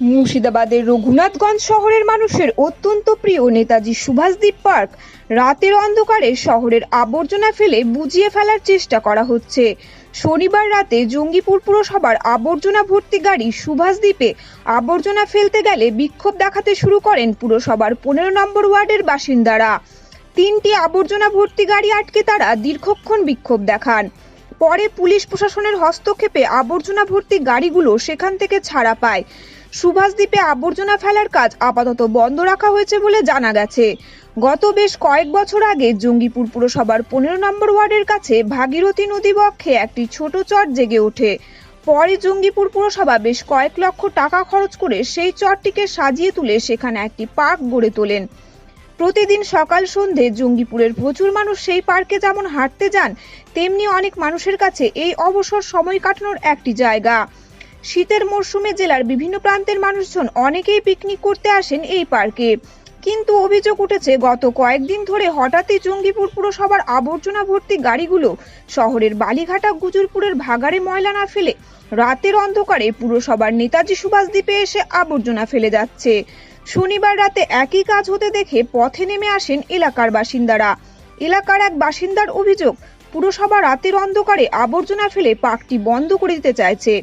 মুর্শিদাবাদের রঘুনাথগঞ্জ শহরের মানুষের অত্যন্ত প্রিয় নেতাজি সুভাষদ্বীপ পার্ক রাতের অন্ধকারে শহরের আবর্জনা ফেলে বুঝিয়ে ফেলার চেষ্টা করা হচ্ছে। শনিবার রাতে জঙ্গিপুর পুরসভার আবর্জনা ভর্তি গাড়ি সুভাষদ্বীপে আবর্জনা ফেলতে গেলে বিক্ষোভ দেখাতে শুরু করেন পুরসভার পনেরো নম্বর ওয়ার্ডের বাসিন্দারা। তিনটি আবর্জনা ভর্তি গাড়ি আটকে তারা দীর্ঘক্ষণ বিক্ষোভ দেখান। পরে পুলিশ প্রশাসনের হস্তক্ষেপে আবর্জনা ভর্তি গাড়িগুলো সেখান থেকে ছাড়া পায়। সুভাষদ্বীপে আবর্জনা ফেলার কাজ আপাতত বন্ধ রাখা হয়েছে বলে জানা গেছে। গত বেশ কয়েক বছর আগে জঙ্গিপুর পুরসভার পনেরো নম্বর ওয়ার্ডের কাছে ভাগীরথী নদী বক্ষে একটি ছোট চর জেগে ওঠে। পরে জঙ্গিপুর পুরসভা বেশ কয়েক লক্ষ টাকা খরচ করে সেই চরটিকে সাজিয়ে তুলে সেখানে একটি পার্ক গড়ে তোলেন। প্রতিদিন সকাল সন্ধে জঙ্গিপুরের প্রচুর মানুষ সেই পার্কে যেমন হাঁটতে যান, তেমনি অনেক মানুষের কাছে এই অবসর সময় কাটানোর একটি জায়গা। শীতের মরশুমে জেলার বিভিন্ন প্রান্তের মানুষজন অনেকেই পিকনিক করতে আসেন এই পার্কে। কিন্তু অভিযোগ উঠেছে, গত কয়েকদিন ধরে হঠাৎই জঙ্গিপুর পুরসভার আবর্জনা ভর্তি গাড়িগুলো শহরের বালিঘাটা গুজুরপুরের ভাগাড়ে ময়লা না ফেলে রাতের অন্ধকারে পুরসভার নেতাজি সুভাষ দ্বীপে এসে আবর্জনা ফেলে যাচ্ছে। শনিবার রাতে একই কাজ হতে দেখে পথে নেমে আসেন এলাকার বাসিন্দারা। এলাকার এক বাসিন্দার অভিযোগ, পুরসভা রাতের অন্ধকারে আবর্জনা ফেলে পার্কটি বন্ধ করে দিতে চাইছে।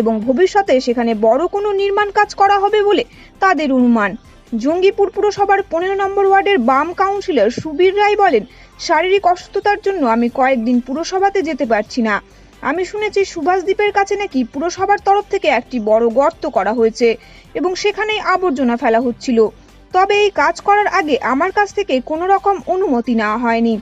এবং ভবিষ্যতে সেখানে বড় কোনো নির্মাণ কাজ করা হবে বলে তাদের অনুমান। জঙ্গিপুর পুরসভার পনেরো নম্বর ওয়ার্ডের বাম কাউন্সিলর সুবীর রায় বলেন, শারীরিক অসুস্থতার জন্য আমি কয়েকদিন পুরসভাতে যেতে পারছি না। আমি শুনেছি সুভাষদ্বীপের কাছে নাকি পুরসভার তরফ থেকে একটি বড় গর্ত করা হয়েছে এবং সেখানেই আবর্জনা ফেলা হচ্ছিল। তবে এই কাজ করার আগে আমার কাছ থেকে কোনো রকম অনুমতি নেওয়া হয়নি।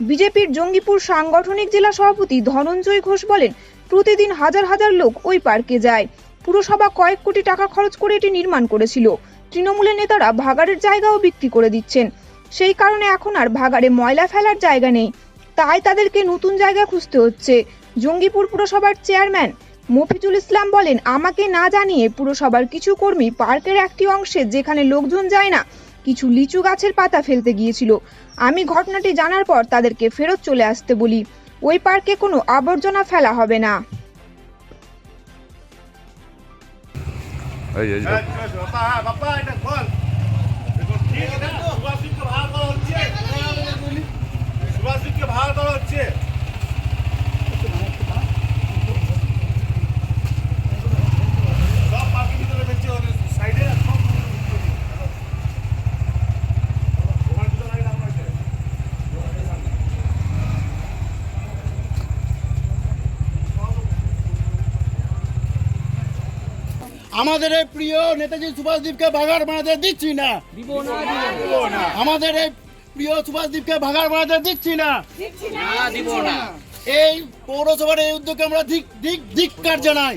বিজেপির জঙ্গিপুর সাংগঠনিক জেলা সভাপতি ধনঞ্জয় ঘোষ বলেন প্রতিদিন হাজার হাজার লোক ওই পার্কে যায়। পুরসভা কয়েক কোটি টাকা খরচ করে এটি নির্মাণ করেছিল। তৃণমূলের নেতারা ভাগাড়ের জায়গাও বিক্রি করে দিচ্ছেন। সেই কারণে এখন আর ভাগাড়ে ময়লা ফেলার জায়গা নেই। তাই তাদেরকে নতুন জায়গা খুঁজতে হচ্ছে। জঙ্গিপুর পুরসভার চেয়ারম্যান মফিজুল ইসলাম বলেন, আমাকে না জানিয়ে পুরসভার কিছু কর্মী পার্কের একটি অংশে যেখানে লোকজন যায় না, কিছু লিচু গাছের পাতা ফেলতে গিয়েছিল। আমি ঘটনাটি জানার পর তাদেরকে ফেরত চলে আসতে বলি। ওই পার্কে কোনো আবর্জনা ফেলা হবে না এই এই আমাদের এই প্রিয় নেতাজি সুভাষদ্বীপকে ভাগার বানাতে দিচ্ছি না। আমাদের এই প্রিয় সুভাষদ্বীপকে ভাগার বানাতে দিচ্ছি না। এই পৌরসভার এই উদ্যোগে আমরা ধিক ধিক ধিক্কার জানাই।